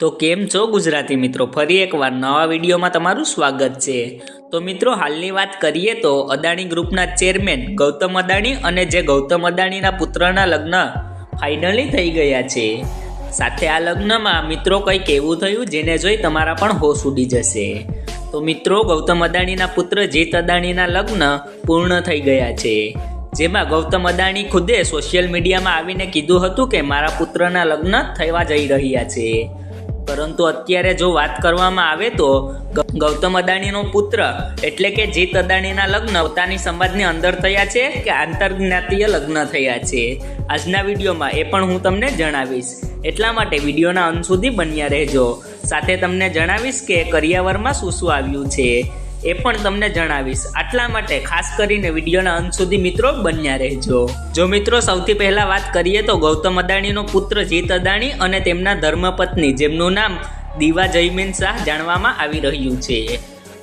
તો કેમ છો ગુજરાતી મિત્રો? ફરી એકવાર નવા વિડીયોમાં તમારું સ્વાગત છે. તો મિત્રો, હાલની વાત કરીએ તો અદાણી ગ્રુપના ચેરમેન ગૌતમ અદાણી અને જે ગૌતમ અદાણીના પુત્રના લગ્ન ફાઇનલી થઈ ગયા છે. સાથે આ લગ્નમાં મિત્રો કંઈક એવું થયું જેને જોઈ તમારા પણ હોશ ઉડી જશે. તો મિત્રો, ગૌતમ અદાણીના પુત્ર જીત અદાણીના લગ્ન પૂર્ણ થઈ ગયા છે. જેમાં ગૌતમ અદાણી ખુદે સોશિયલ મીડિયામાં આવીને કીધું હતું કે મારા પુત્રના લગ્ન થવા જઈ રહ્યા છે. પરંતુ અત્યારે જો વાત કરવામાં આવે તો ગૌતમ અદાણીનો પુત્ર એટલે કે જીત અદાણીના લગ્ન પોતાની સમાજની અંદર થયા છે કે આંતરજ્ઞાતીય લગ્ન થયા છે? આજના વિડીયોમાં એ પણ હું તમને જણાવીશ. એટલા માટે વિડીયોના અંત સુધી બન્યા રહેજો. સાથે તમને જણાવીશ કે કરિયાવરમાં શું શું આવ્યું છે? એ પણ તમને જણાવીશ. આટલા માટે ખાસ કરીને વિડીયોના અંત સુધી મિત્રો બન્યા રહેજો. જો મિત્રો સૌથી પહેલા વાત કરીએ તો ગૌતમ અદાણીનો પુત્ર જીત અદાણી અને તેમના ધર્મપત્ની, જેમનું નામ દીવા જયમીન શાહ જાણવામાં આવી રહ્યું છે.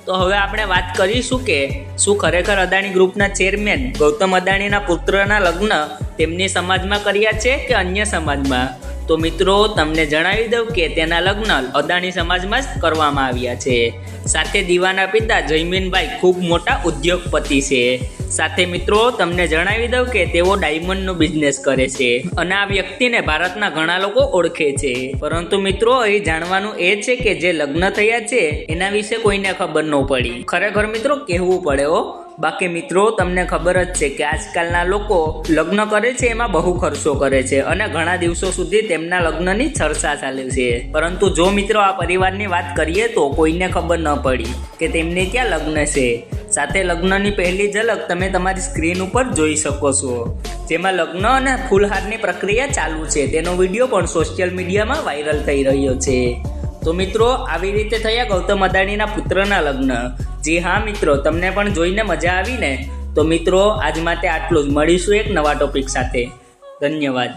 તો હવે આપણે વાત કરીશું કે શું ખરેખર અદાણી ગ્રુપના ચેરમેન ગૌતમ અદાણીના પુત્રના લગ્ન તેમની સમાજમાં કર્યા છે કે અન્ય સમાજમાં? તો મિત્રો, તમને જણાવી દઉં કે તેના લગ્ન અદાણી સમાજમાં જ કરવામાં આવ્યા છે. સાથે દીવાના પિતા જયમીનભાઈ ખૂબ મોટા ઉદ્યોગપતિ છે. સાથે મિત્રો, તમને જણાવી દઉં કે તેઓ ડાયમંડનો બિઝનેસ કરે છે અને આ વ્યક્તિને ભારતના ઘણા લોકો ઓળખે છે. પરંતુ મિત્રો અહીં જાણવાનું એ છે કે જે લગ્ન થયા છે, એના વિશે કોઈને ખબર ન પડી. ખરેખર મિત્રો, કહેવું પડે હો બાકી મિત્રો, તમને ખબર જ છે કે આજકાલના લોકો લગ્ન કરે છે, એમાં બહુ ખર્ચો કરે છે અને ઘણા દિવસો સુધી તેમના લગ્નની ચર્ચા ચાલે છે. પરંતુ જો મિત્રો આ પરિવારની વાત કરીએ તો કોઈને ખબર ન પડી કે તેમને ક્યાં લગ્ન છે. સાથે લગ્નની પહેલી ઝલક તમે તમારી સ્ક્રીન ઉપર જોઈ શકો છો. જેમાં લગ્ન અને ફૂલહારની પ્રક્રિયા ચાલુ છે. તેનો વીડિયો પણ સોશિયલ મીડિયામાં વાયરલ થઈ રહ્યો છે. તો મિત્રો, આવી રીતે થયા ગૌતમ અદાણીના પુત્રના લગ્ન. જી હા, મિત્રો, તમને પણ જોઈને મજા આવી ને તો મિત્રો, આજ માટે આટલું જ. મળીશું એક નવા ટોપિક સાથે. ધન્યવાદ.